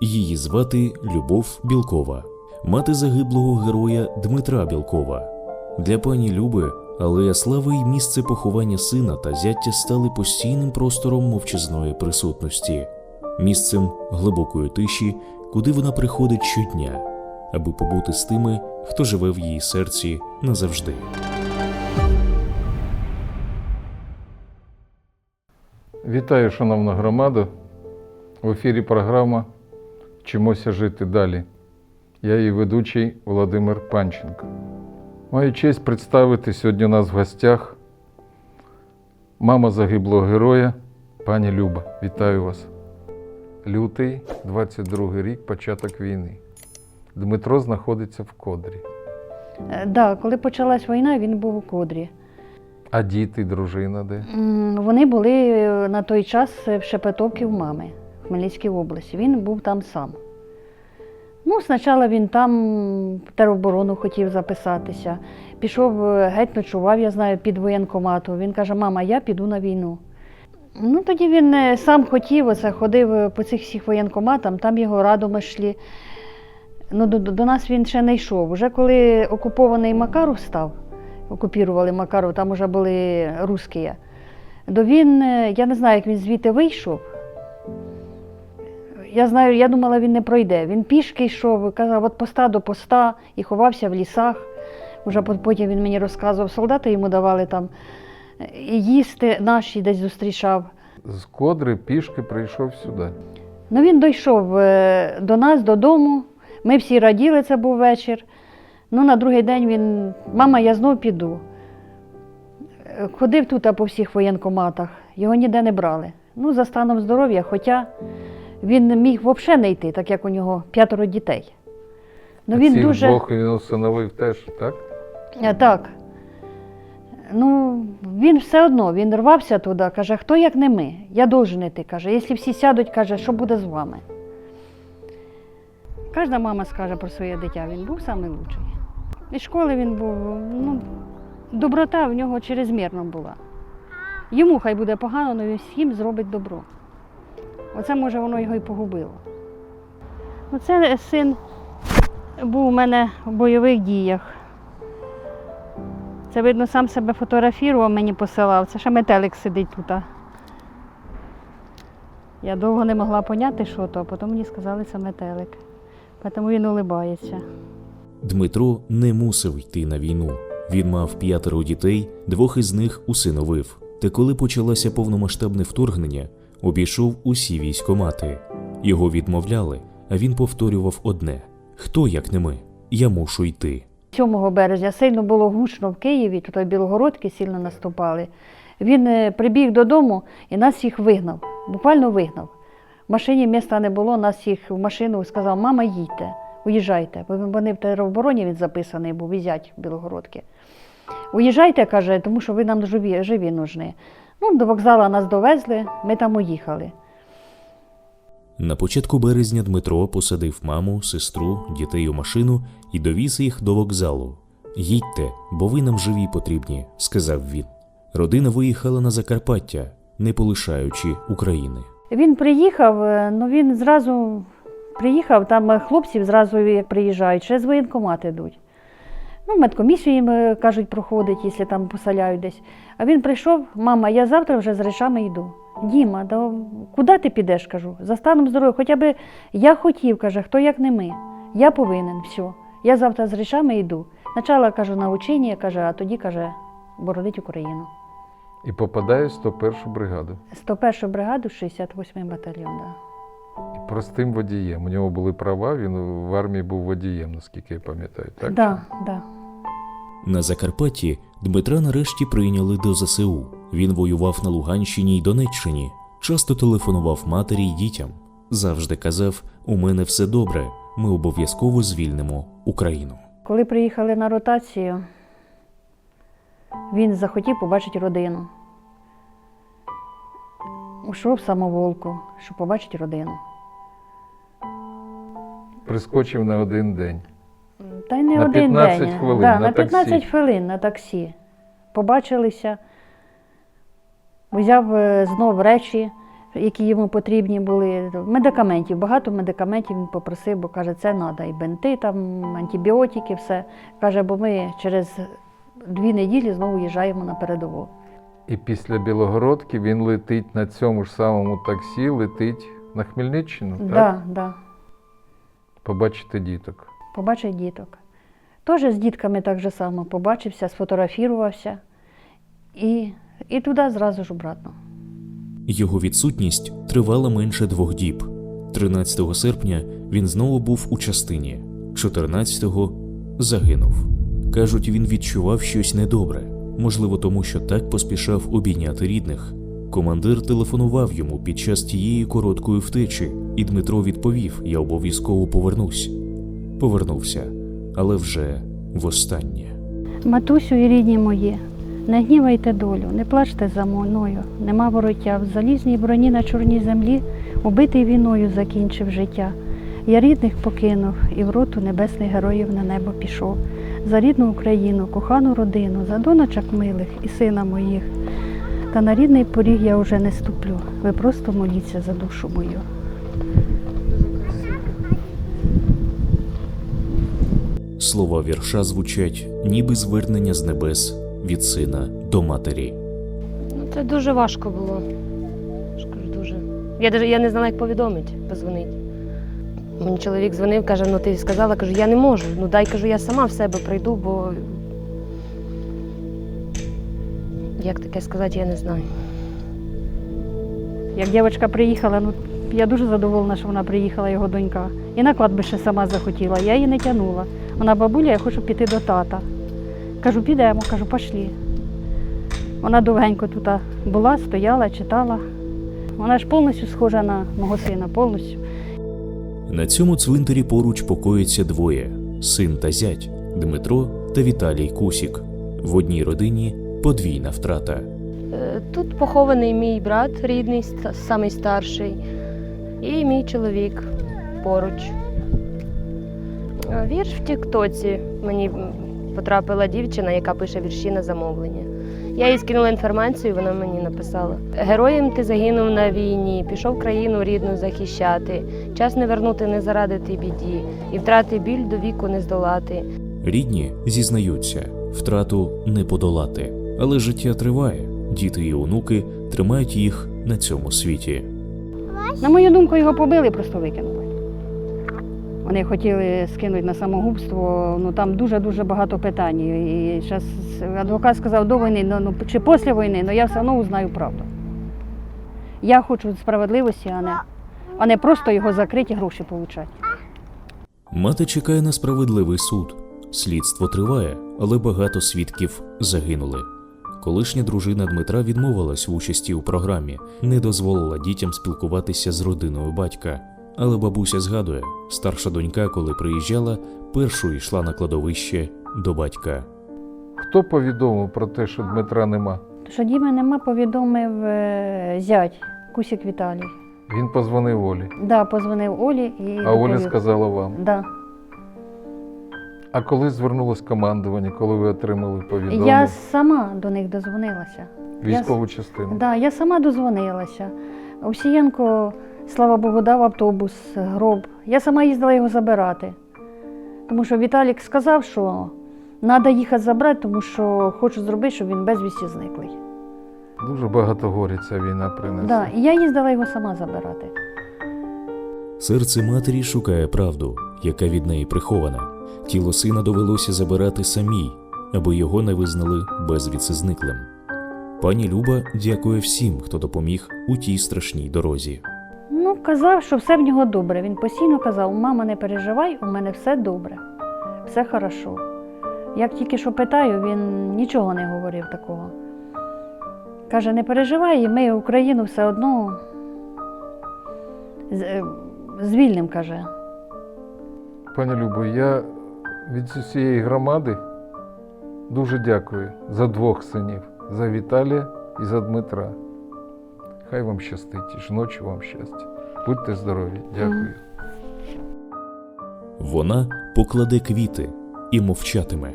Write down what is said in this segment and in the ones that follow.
Її звати Любов Білкова, мати загиблого героя Дмитра Білкова. Для пані Люби алея слави й місце поховання сина та зяття стали постійним простором мовчазної присутності, місцем глибокої тиші, куди вона приходить щодня, аби побути з тими, хто живе в її серці назавжди. Вітаю, шановна громада. В ефірі програма Вчимося жити далі. Я її ведучий Володимир Панченко. Маю честь представити сьогодні у нас в гостях мама загиблого героя, пані Люба. Вітаю вас. Лютий, 22 рік, початок війни. Дмитро знаходиться в кодрі. Так, да, коли почалась війна, він був у кодрі. А діти, дружина де? Вони були е, на той час в Шепетовці мами Хмельницькій області. Він був там сам. Ну, спочатку він там в тероборону хотів записатися. Пішов е, геть ночував, я знаю, під воєнкомату. Він каже, мама, я піду на війну. Ну, тоді він е, сам хотів, оце, ходив е, по цих всіх воєнкоматам, там його радоми йшли. Ну, до, до нас він ще не йшов. Уже коли окупований Макаров став, окупірували Макаров, там вже були русські. То він, я не знаю, як він звідти вийшов. Я знаю, я думала, він не пройде. Він пішки йшов, казав, от поста до поста і ховався в лісах. Уже потім він мені розказував, солдати йому давали там е, їсти, наші десь зустрічав. З кодри пішки прийшов сюди. Ну він дійшов е, до нас додому. Ми всі раділи, це був вечір. Ну, на другий день він, мама, я знов піду. Е, Ходив тут по всіх воєнкоматах, його ніде не брали. Ну, за станом здоров'я, хоча він міг взагалі не йти, так як у нього п'ятеро дітей. Ну, А він дуже... двох він усиновив теж, так? Е, Так. Ну, він все одно, він рвався туди, каже, хто як не ми? Я должен йти. Каже, якщо всі сядуть, каже, що буде з вами? Кожна мама скаже про своє дитя, він був найкращий. І школи він був, ну, доброта в нього чрезмірно була. Йому хай буде погано, але він всім зробить добро. Оце, може, воно його і погубило. Оце син був у мене в бойових діях. Це, видно, сам себе фотографував, мені посилав. Це ще метелик сидить тут. Я довго не могла поняти, що то, а потім мені сказали, це метелик. Тому він улибається. Дмитро не мусив йти на війну. Він мав п'ятеро дітей, двох із них усиновив. Та коли почалося повномасштабне вторгнення, обійшов усі військомати. Його відмовляли, а він повторював одне: хто як не ми? Я мушу йти. 7 березня сильно було гучно в Києві, тут білогородки сильно наступали. Він е, прибіг додому і нас всіх вигнав, буквально вигнав. В машині міста не було, нас всіх в машину сказав, мама, їдьте, уїжджайте. Бо вони в теробороні він записаний був, і зять білогородки. Уїжджайте, каже, тому що ви нам живі, живі нужні. Ну, до вокзалу нас довезли, ми там уїхали. На початку березня Дмитро посадив маму, сестру, дітей у машину і довіз їх до вокзалу. Їдьте, бо ви нам живі потрібні, сказав він. Родина виїхала на Закарпаття, не полишаючи України. Він приїхав, е, ну він зразу приїхав, там е, хлопців зразу, як приїжджають, ще з воєнкомати йдуть. Ну, медкомісію їм е, кажуть, проходить, якщо там поселяють десь. А він прийшов, мама, я завтра вже з речами йду. Діма, да куди ти підеш? кажу? За станом здоров'я. Хоча б я хотів, каже, хто як не ми. Я повинен, все. Я завтра з речами йду. Спочатку, кажу, на учення, каже, а тоді каже, боронить Україну. І попадає в 101 бригаду. 101 бригаду, 68-й батальйон. Да. Простим водієм. У нього були права, він в армії був водієм, наскільки я пам'ятаю. Так? Да, да. На Закарпатті Дмитра нарешті прийняли до ЗСУ. Він воював на Луганщині й Донеччині, часто телефонував матері й дітям. Завжди казав: у мене все добре, ми обов'язково звільнимо Україну. Коли приїхали на ротацію, він захотів побачити родину. Ушов в самоволку, щоб побачити родину. Прискочив на один день. Та й не На один 15 день. хвилин да, на на 15 таксі. хвилин на таксі. Побачилися, взяв е, знов речі. які йому потрібні були. Медикаментів, багато медикаментів він попросив, бо каже, це треба. І бенти, там, антибіотики, все. Каже, бо ми через дві неділі знову їжджаємо на передову. І після Білогородки він летить на цьому ж самому таксі, летить на Хмельниччину, так? Да, да. Побачити діток. Побачив діток. Теж з дітками так же само побачився, сфотографірувався і, і туди зразу ж обратно. Його відсутність тривала менше двох діб. 13 серпня він знову був у частині, 14-го загинув. Кажуть, він відчував щось недобре, можливо, тому що так поспішав обійняти рідних. Командир телефонував йому під час тієї короткої втечі, і Дмитро відповів: Я обов'язково повернусь. Повернувся, але вже востаннє. Матусю і рідні мої, не гнівайте долю, не плачте за мною, нема вороття. В залізній броні на чорній землі убитий війною закінчив життя. Я рідних покинув і в роту небесних героїв на небо пішов. За рідну Україну, кохану родину, за доночок милих і сина моїх. Та на рідний поріг я уже не ступлю. Ви просто моліться за душу мою. Слова вірша звучать, ніби звернення з небес від сина до матері. Ну, це дуже важко було. Дуже. Я, даже, я не знала, як повідомити, позвонити. Мені чоловік дзвонив, каже, ну ти сказала, кажу, я не можу. Ну дай кажу, я сама в себе прийду, бо. Як таке сказати, я не знаю. Як дівчинка приїхала, ну я дуже задоволена, що вона приїхала, його донька. І на кладбище сама захотіла. Я її не тягнула. Вона бабуля, я хочу піти до тата. Кажу, підемо, кажу, пошлі. Вона довгенько тут була, стояла, читала. Вона ж повністю схожа на мого сина, повністю. На цьому цвинтарі поруч покоїться двоє: син та зять Дмитро та Віталій Кусік. В одній родині подвійна втрата. Е, Тут похований мій брат рідний, самий старший, і мій чоловік поруч. Е, Вірш в Тіктоці мені потрапила дівчина, яка пише вірші на замовлення. Я їй скинула інформацію, вона мені написала: Героєм ти загинув на війні, пішов країну рідну захищати. Час не вернути, не зарадити біді, і втрати біль до віку не здолати. Рідні зізнаються, втрату не подолати, але життя триває. Діти і онуки тримають їх на цьому світі. На мою думку, його побили, просто викинули. Вони хотіли скинути на самогубство, ну там дуже-дуже багато питань. І зараз адвокат сказав до війни, ну, ну чи після війни, ну я все одно узнаю правду. Я хочу справедливості, а не, а не просто його закрити і гроші отримати. Мати чекає на справедливий суд. Слідство триває, але багато свідків загинули. Колишня дружина Дмитра відмовилась в участі у програмі, не дозволила дітям спілкуватися з родиною батька. Але бабуся згадує, старша донька, коли приїжджала, першою йшла на кладовище до батька. Хто повідомив про те, що Дмитра нема? Що Діми нема, повідомив е, зять Кусік Віталій. Він позвонив Олі, Да, позвонив Олі і. а Оля сказала вам. Да. А коли звернулось командування, коли ви отримали повідомлення? Я сама до них дозвонилася. Військову частину. Да, я сама дозвонилася. Овсієнко, слава Богу, дав автобус, гроб. Я сама їздила його забирати. Тому що Віталік сказав, що треба їхати забрати, тому що хочу зробити, щоб він безвісті зниклий. Дуже багато горя ця війна принесла. Да, і я їздила його сама забирати. Серце матері шукає правду, яка від неї прихована. Тіло сина довелося забирати самій, аби його не визнали безвіці зниклим. Пані Люба дякує всім, хто допоміг у тій страшній дорозі. Казав, що все в нього добре. Він постійно казав: мама, не переживай, у мене все добре, все хорошо. Як тільки що питаю, він нічого не говорив такого. Каже, не переживай, і ми Україну все одно е, звільним, каже. Пані Любо, я від усієї громади дуже дякую за двох синів: за Віталія і за Дмитра. Хай вам щастить, і жіночі вам щастя. Будьте здорові, дякую. Вона покладе квіти і мовчатиме,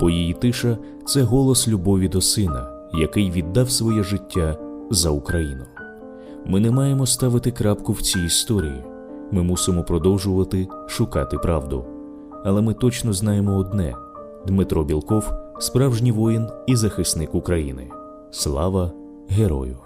бо її тиша це голос любові до сина, який віддав своє життя за Україну. Ми не маємо ставити крапку в цій історії. Ми мусимо продовжувати шукати правду. Але ми точно знаємо одне: Дмитро Білков справжній воїн і захисник України. Слава герою!